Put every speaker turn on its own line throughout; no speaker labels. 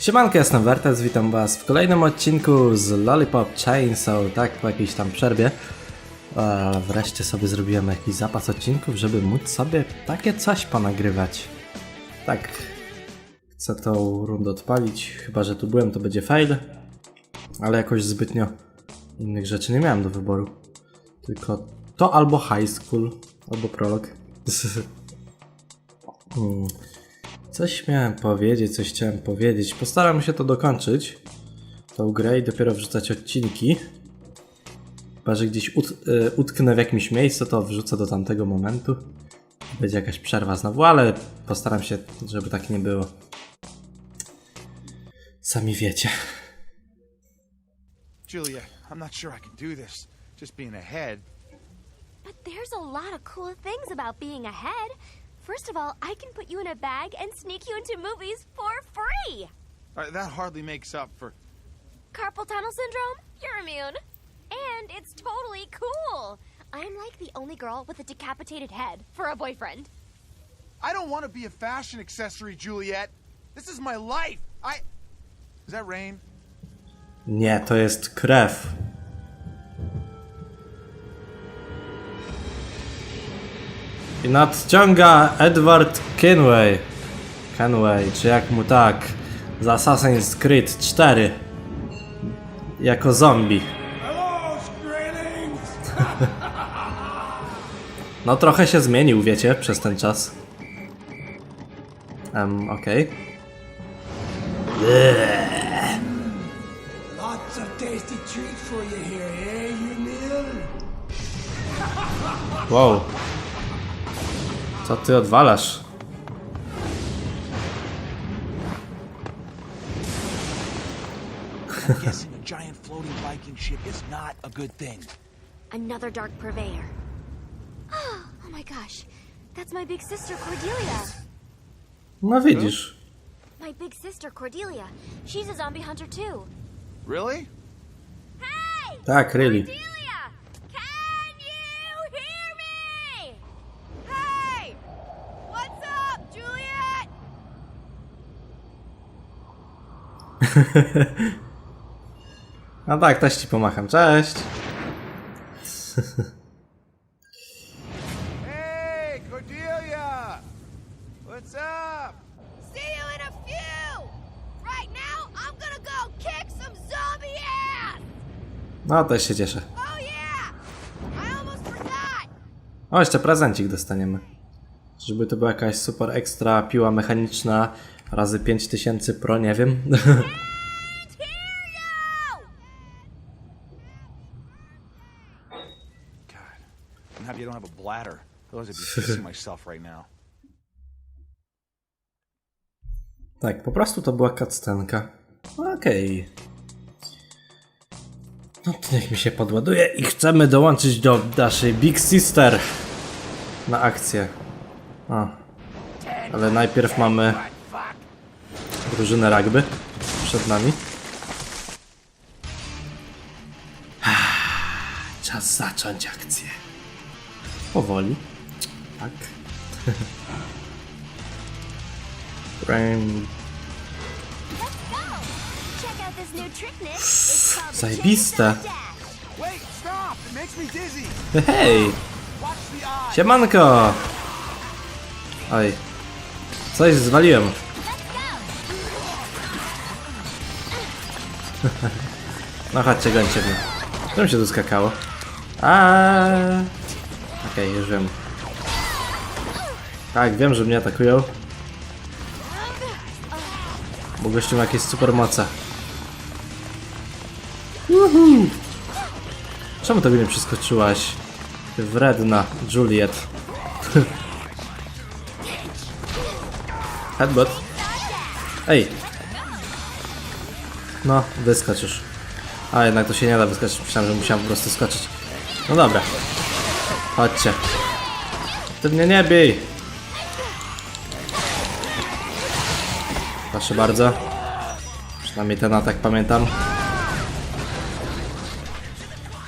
Siemanko, jestem Wertes, witam was w kolejnym odcinku z Lollipop Chainsaw, tak po jakiejś tam przerwie. A wreszcie sobie zrobiłem jakiś zapas odcinków, żeby móc sobie takie coś ponagrywać. Tak, chcę tą rundę odpalić, chyba że tu byłem to będzie fail, ale jakoś zbytnio innych rzeczy nie miałem do wyboru. Tylko to albo high school, albo prolog. Hmm. Coś miałem powiedzieć, coś chciałem powiedzieć. Postaram się to dokończyć. Tą grę i dopiero wrzucać odcinki. Chyba, że gdzieś ut y, utknę w jakimś miejscu, to wrzucę do tamtego momentu. Będzie jakaś przerwa znowu, ale postaram się, żeby tak nie było. Sami wiecie.
Julia, I'm not sure I can do this. Just being ahead.
But there's a lot of cool things about being ahead. First of all, I can put you in a bag and sneak you into movies for free.
Uh, that hardly makes up for.
Carpal tunnel syndrome? You're immune. And it's totally cool. I'm like the only girl with a decapitated head for a boyfriend.
I don't want to be a fashion accessory, Juliet. This is my life. I. Is that rain?
Nie, to jest krew. I nadciąga Edward Kenway. Kenway, czy jak mu tak? Z Assassin's Creed 4. Jako zombie. No trochę się zmienił, wiecie, przez ten czas. Em, okej.
Lots of
Co ty odwalasz?
I'm guessing a giant floating Viking ship is not a good thing.
Another dark purveyor. Oh my gosh. That's my big sister Cordelia.
No widzisz.
My big sister Cordelia. She's a zombie hunter too.
Really?
Hey!
Tak, really.
Cordelia! Can you hear me? Hey! What's up, Juliet?
No tak, też ci pomacham. Cześć.
Hey, Cordelia! What's up?
See you in a few! Right now, I'm gonna go kick some zombie ass!
No też się cieszę.
Oh yeah! I almost forgot!
O, jeszcze prezencik dostaniemy. Żeby to była jakaś super ekstra piła mechaniczna razy 5000 pro, nie wiem.
And hear you!
God, I'm happy I don't have a bladder. Otherwise, I'd be pissing myself right now.
tak, po prostu to była cutscenka. Okej. No to niech mi się podładuje i chcemy dołączyć do naszej Big Sister na akcję. O. Ale najpierw mamy drużynę rugby przed nami. Czas zacząć akcję. Powoli. Tak. Rain. Zajebiste. Hej! Siemanko! Oj. Coś zwaliłem. No chodźcie, gońcie mnie. Czym się tu skakało? A. Okej, już wiem. Tak, wiem, że mnie atakują. Bo gościu ma jakieś super moce. Uhu. Czemu tego nie przeskoczyłaś? Ty wredna Juliet. Headbutt. Ej. No, wyskocz już. A jednak to się nie da wyskoczyć. Myślałem, że musiałem po prostu skoczyć. No dobra. Chodźcie. Ty mnie nie bij. Proszę bardzo. Przynajmniej ten atak pamiętam.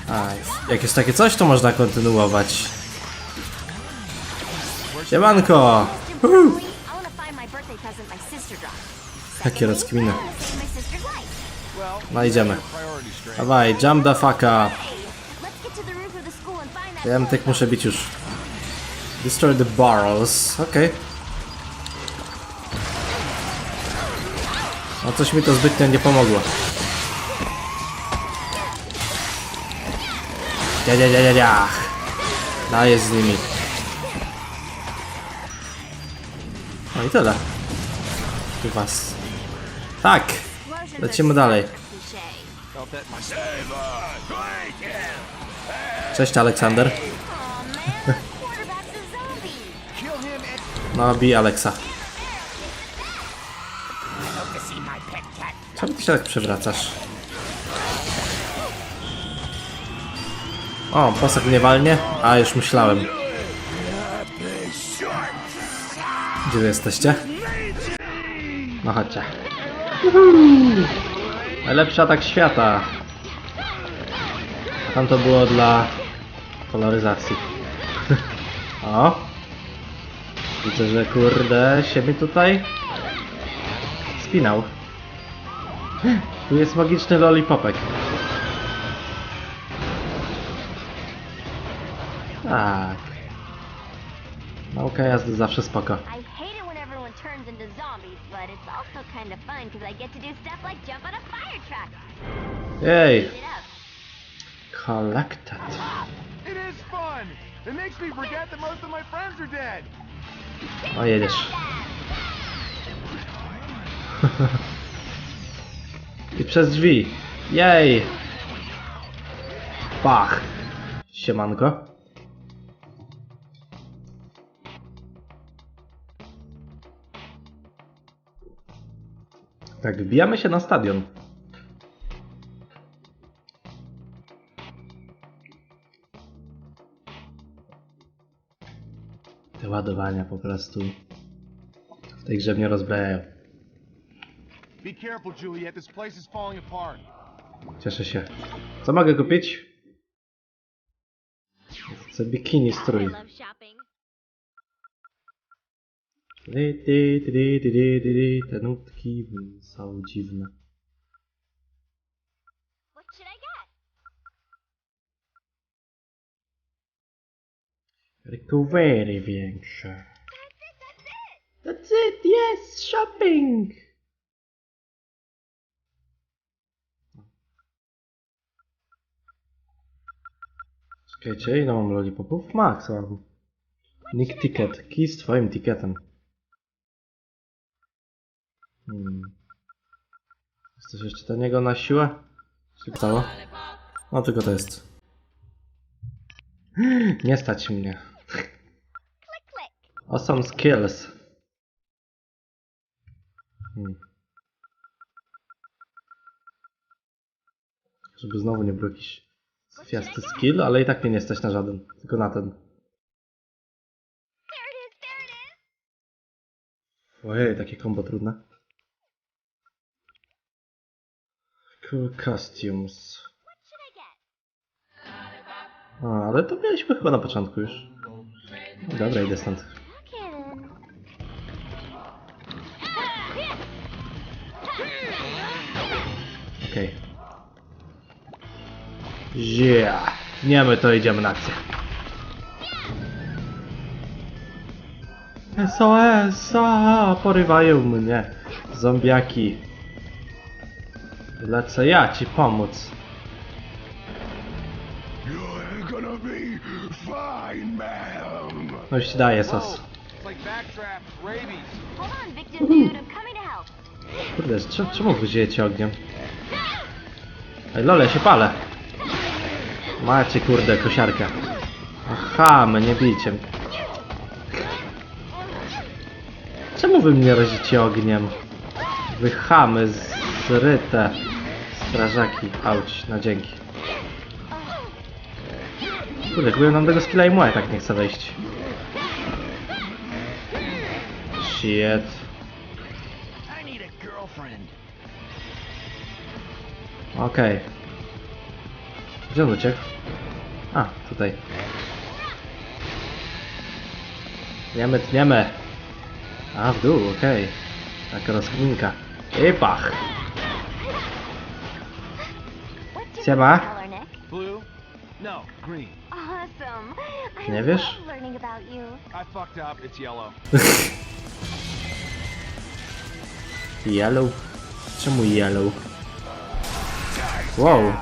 A, jak jest takie coś, to można kontynuować. Siemanko!
Most importantly,
No idziemy. Dawaj, jump the fuck up. Ja tych muszę bić już. Destroy the barrels. Okej. No coś mi to zbytnio nie pomogło. Ja, ja, ja, ja, ja. Daję z nimi. No i tyle. Tu was. Tak! Lecimy dalej.
Him and
No, bij Aleksa. Czemu ty się tak przewracasz? O, posag mnie walnie? A, już myślałem. Gdzie wy jesteście? No chodźcie. Najlepszy atak świata. Tam to było dla koloryzacji. o. Widzę, że kurde się mi tutaj spinał. Tu jest magiczny lollipopek. Tak. Nauka jazdy zawsze spoko.
It's also kind of fun because I get to do stuff like jump on a fire truck.
Jej!
Eat it.
Collected.
it is fun. It makes me forget that most of my friends are dead.
O, jedziesz. I przez drzwi. Jej! Pach! Siemanko. Tak, wbijamy się na stadion. Te ładowania po prostu w tej grze mnie rozbrajają.
Be careful, Juliet. This place is falling apart.
Cieszę się. Co mogę kupić? Chcę bikini strój.
I love shopping.
Ty, ty, ty, ty, ty, ty, ty. Te nutki są dziwne. Recovery większe.
That's it. That's
yes, shopping! Czekajcie, ile mam lollipopów? Max mam. Nick ticket. Kij z twoim ticketem. Hmm. Jest coś jeszcze taniego na siłę? Czy? No tylko to jest. Nie stać mnie. Awesome skills. Hmm. Żeby znowu nie był jakiś fiasty skill, ale i tak mnie nie stać na żaden, tylko na ten. Ojej, takie kombo trudne. Cool costumes. A, ale to mieliśmy chyba na początku już. Dobra, idę stąd.
Okay.
Okej. Yeah. Nie my to idziemy na akcję. SOS! A, porywają mnie. Zombiaki. Lecę ja ci pomóc. No już ci daję sos. Kurde, czemu, czemu wy żyjecie ogniem? Ej, lole, się palę. Macie kurde kosiarkę. Aha, my nie bijcie. Czemu wy mnie razicie ogniem? Wy chamy zryte. Strażaki. Auć, na dzięki. Kurde, chyba nam tego skilla i moja tak nie chce wejść. Shit. Okej. Gdzie on uciekł? A, tutaj. Tniemy, tniemy. A, w dół, okej. Taka rozkminka. I pach.
Fucked up. It's yellow.
Czemu yellow? Wow.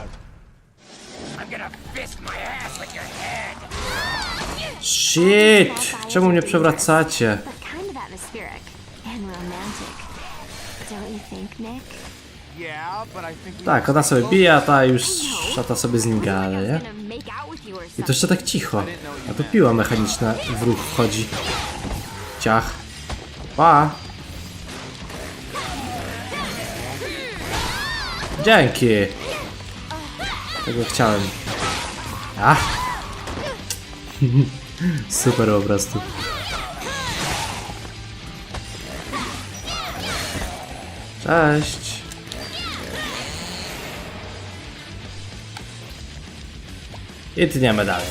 Shit! Czemu mnie przewracacie?
But kind of atmospheric and romantic. Don't you think, Nick?
Tak, ona sobie bije, a ta już szata sobie z nim gada, nie? I to jeszcze tak cicho. A to piła mechaniczna w ruch wchodzi. Ciach. Pa! Dzięki! Tego chciałem. A! Super po prostu. Cześć! I tniemy dalej.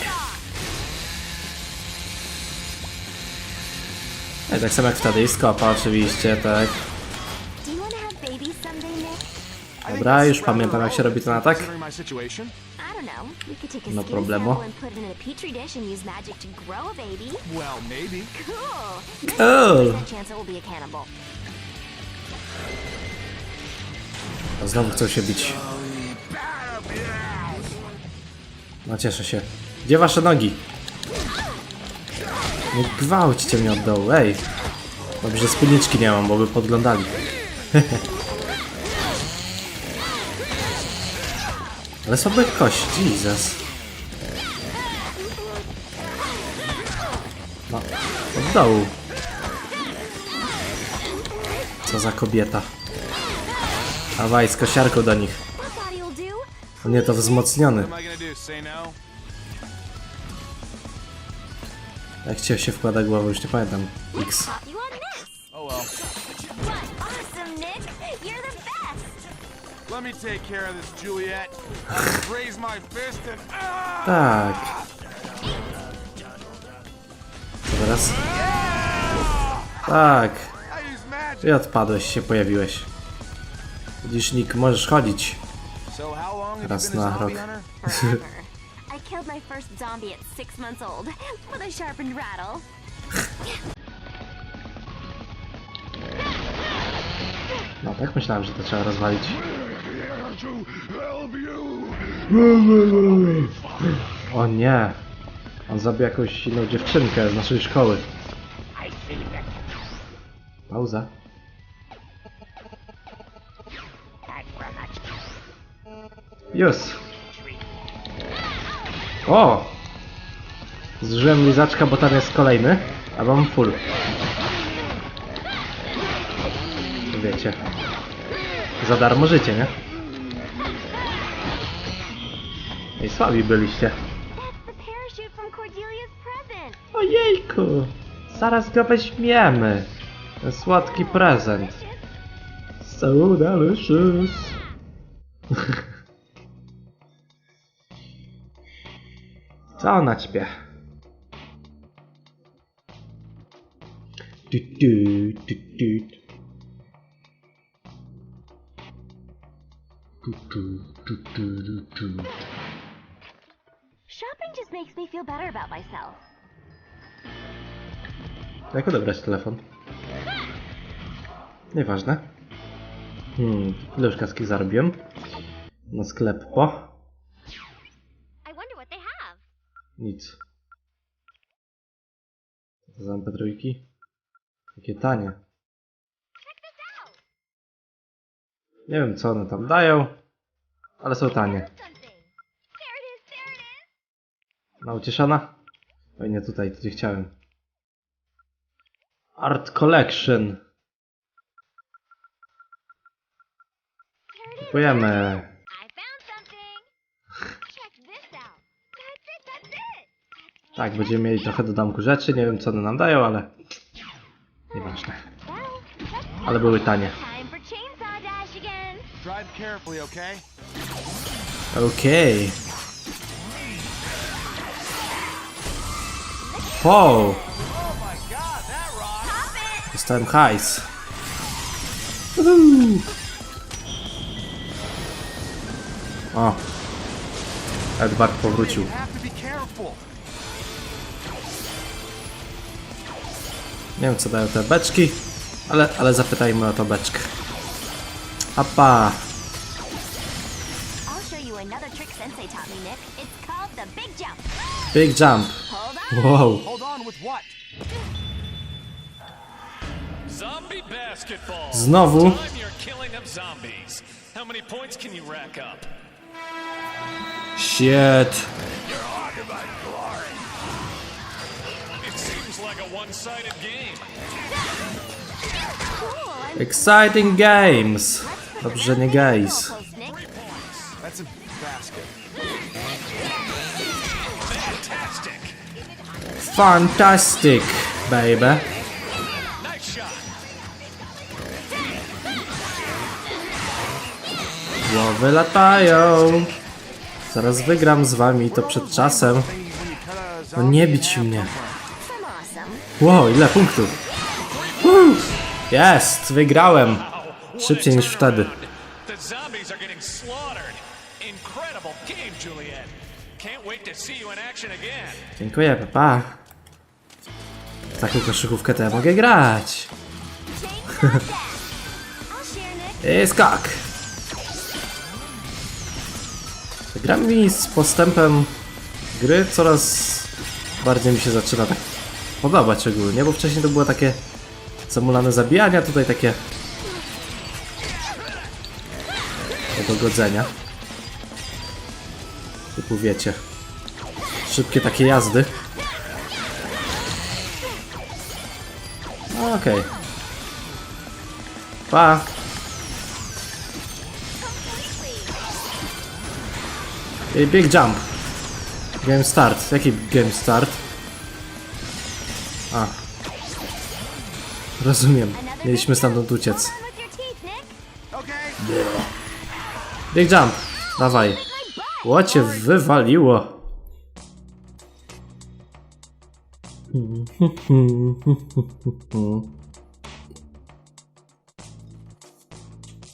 No i tak samo jak wtedy i skopa oczywiście, tak. Dobra, już pamiętam jak się robi ten atak. No
maybe.
Cool. No
znowu chcą się bić. No cieszę się. Gdzie wasze nogi? Nie gwałćcie mnie od dołu, ej. Dobrze, spódniczki nie mam, bo by podglądali. Ale słabe kości, Jesus. No, od dołu. Co za kobieta. Dawaj, z kosiarką do nich. O nie, to wzmocniony.
No?
Jak cię się wkłada głowę, już nie pamiętam. X.
Oh. Ah!
Tak. Teraz? Tak.
I
odpadłeś się, pojawiłeś. Widzisz, Nick, możesz chodzić.
Long have
Raz
you been a
na
zombie
rok.
hunter?
Forever. I killed my first zombie at six months old with a sharpened rattle.
No tak myślałem, że to trzeba rozwalić. O nie. On zabił jakąś inną dziewczynkę z naszej szkoły. Pauza. Już. O! Zużyłem lizaczka, bo tam jest kolejny, a mam full. Wiecie. Za darmo życie, nie? Ej, słabi byliście. Ojejku! Zaraz go weźmiemy. Ten słodki prezent. So delicious. Co ona ćpie? Tu, tu, tu, tu. Tu, tu, tu, tu, tu, tu.
Shopping just makes me feel better about myself.
Jak odebrać telefon? Nieważne. Hmm, ile już kaski zarobiłem? Na sklep po? Nic. Co to za MP3? Jakie tanie. Nie wiem co one tam dają, ale są tanie. No ucieszona? Oj nie tutaj, tu gdzie chciałem. Art Collection. Kupujemy.
I found something. Check this out. That's it, that's it.
Tak, będziemy mieli trochę do domku rzeczy, nie wiem co one nam dają, ale... Nieważne. Ale były tanie.
carefully, okay?
Okej. Wow, dostałem hajs. Uhu. O. Edward powrócił. Nie wiem co dają te beczki, ale, ale zapytajmy o tą beczkę. Apa.
Big jump.
Wow. Znowu.
Time
Exciting games. Dobrze, nie
basket.
Fantastic.
Baby. Głowy latają. Zaraz wygram z wami to przed czasem. No nie bić mnie. Wow, ile punktów. Jest, wygrałem. Szybciej niż wtedy. Dziękuję, papa. W taką koszykówkę to ja mogę grać. I skak. Gra mi z postępem gry coraz bardziej mi się zaczyna tak podobać ogólnie, bo wcześniej to było takie zamulane zabijania, tutaj takie do dogodzenia. Typu wiecie, szybkie takie jazdy. No, Okej. Pa! Ej, Big jump. Game start. Jaki game start? A. Rozumiem. Mieliśmy stamtąd uciec. Big jump. Dawaj. Łocie wywaliło.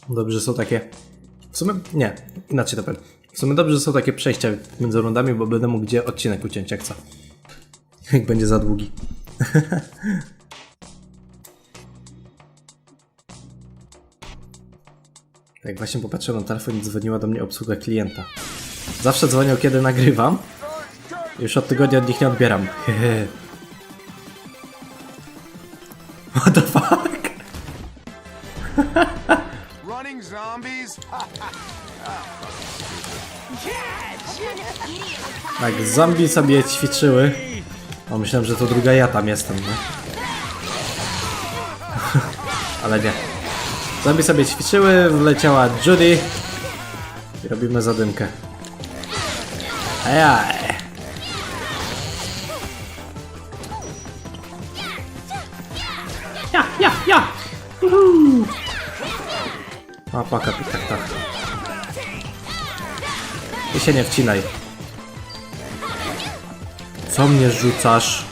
Dobrze są takie. W sumie nie, inaczej to powiem. W sumie dobrze są takie przejścia między rundami, bo będę mógł gdzie odcinek uciąć jak co. Jak będzie za długi. Jak właśnie popatrzyłem na telefon i dzwoniła do mnie obsługa klienta. Zawsze dzwonią kiedy nagrywam. Już od tygodnia od nich nie odbieram. What the fuck?
Running zombies?
Tak, zombie sobie ćwiczyły. O, myślałem, że to druga ja tam jestem, nie? Ale nie. Zombie sobie ćwiczyły, wleciała Judy. I robimy zadymkę. Ejaj. Ja, ja, ja! Uhu. A, paka, tak, tak. Ty się nie wcinaj. Co mnie rzucasz?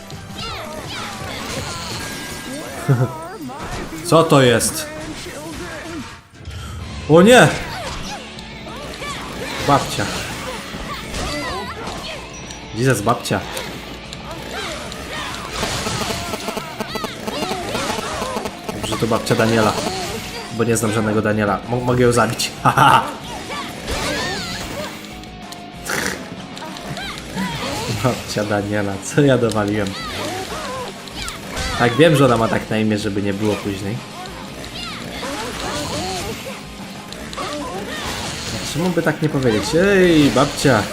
Co to jest? O nie! Babcia. Jezus, babcia. Dobrze, to babcia Daniela. Bo nie znam żadnego Daniela. Mo- mogę ją zabić. Haha! Babcia Daniela, co ja dowaliłem? Tak, wiem, że ona ma tak na imię, żeby nie było później. Czemu by tak nie powiedzieć? Ej, babcia!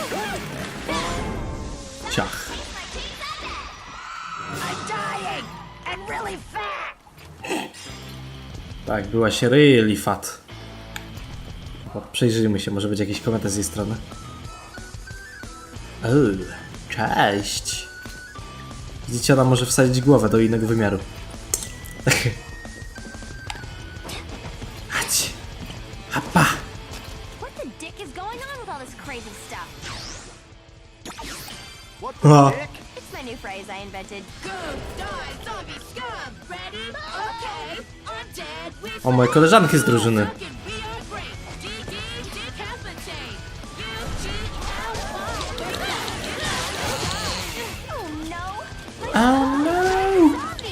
Ciach. Tak, była się really fat. O, przejrzyjmy się, może być jakiś komentarz z jej strony. O, cześć. Widzicie, ona może wsadzić głowę do innego wymiaru. Chodź. Hapa.
What the dick is going on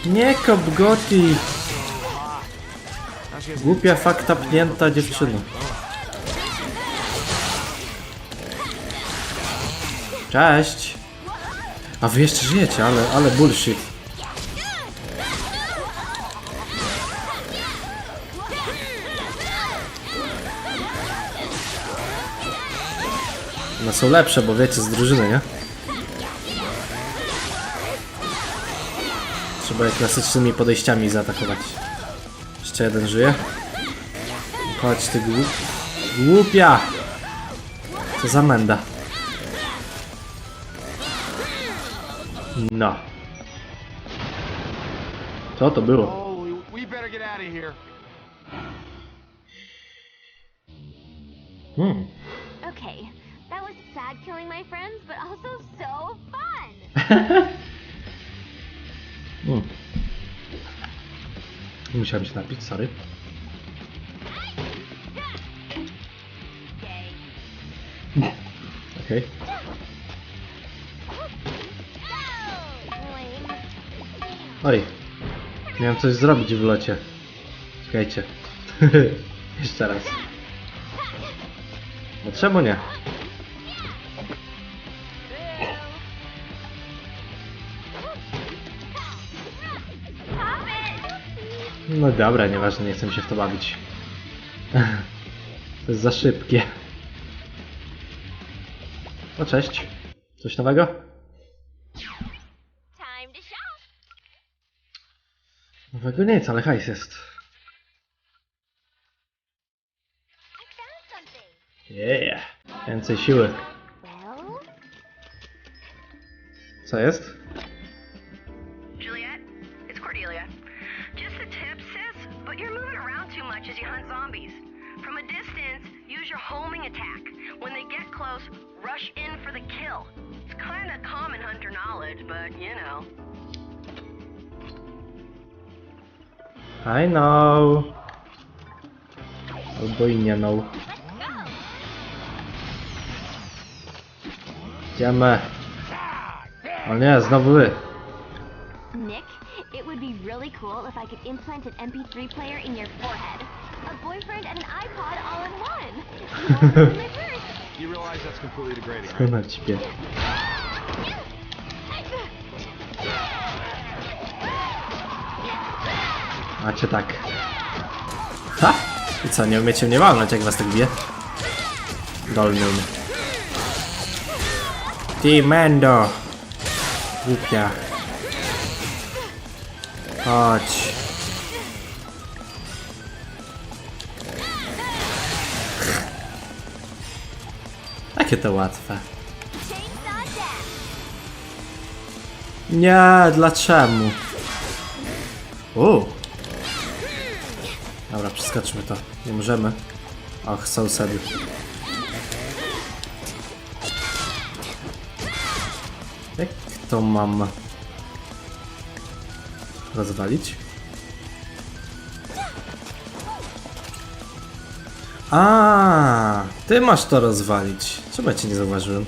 Nie kop Goti! Głupia fakta pnięta dziewczyna. Cześć! A wy jeszcze żyjecie, ale, ale bullshit. One są lepsze, bo wiecie, z drużyny, nie? Trzeba je klasycznymi podejściami zaatakować. Jeszcze jeden żyje. Chodź ty głup... Głupia! Co za menda. No. Co to było? Hmm.
Okay, that was sad killing my friends, but also so fun!
Musiałem się napić, sorry. Okej.
Lame.
Oj. Miałem coś zrobić w locie. Czekajcie. Jeszcze raz. No czemu nie? No dobra, nieważne, nie chcę się w to bawić. To jest za szybkie. No cześć. Coś nowego? Nowego nic, ale hajs jest. Yeah. Więcej siły. Co jest?
Just a tip, sis, but you're moving around too much as you hunt zombies. From a distance, use your homing attack. When they get close, rush in for the kill. It's kind of common hunter knowledge, but you know.
I know. Albo i nie know. Idziemy. O nie, znowu wy.
Nick, it would be really cool if I could implant an MP3 player in your forehead. A boyfriend and an iPod all in one. You know, this is my first.
You realize that's completely degrading.
Na ciebie. Macie tak. Ha! I co, nie umiecie mnie walnąć, jak was tak bije? Dolnym. Ty, Mendo! Głupia. Chodź. Takie to łatwe. Nie, dlaczego? O! Dobra, przeskoczmy to. Nie możemy. Och, są sedy. Jak to mam rozwalić? A, ty masz to rozwalić. Czemu ja cię nie zauważyłem?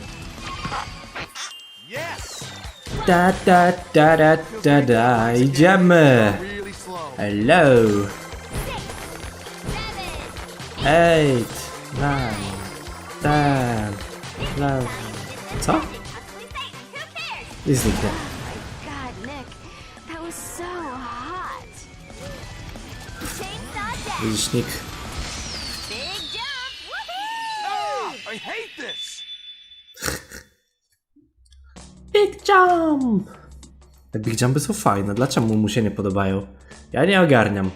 Da da da da da da, idziemy! Hello! Eight, nine, ten, eleven... Co? I zniknie.
This!
Big Jump! Te Big Jumpy są fajne, dlaczego mu się nie podobają? Ja nie ogarniam.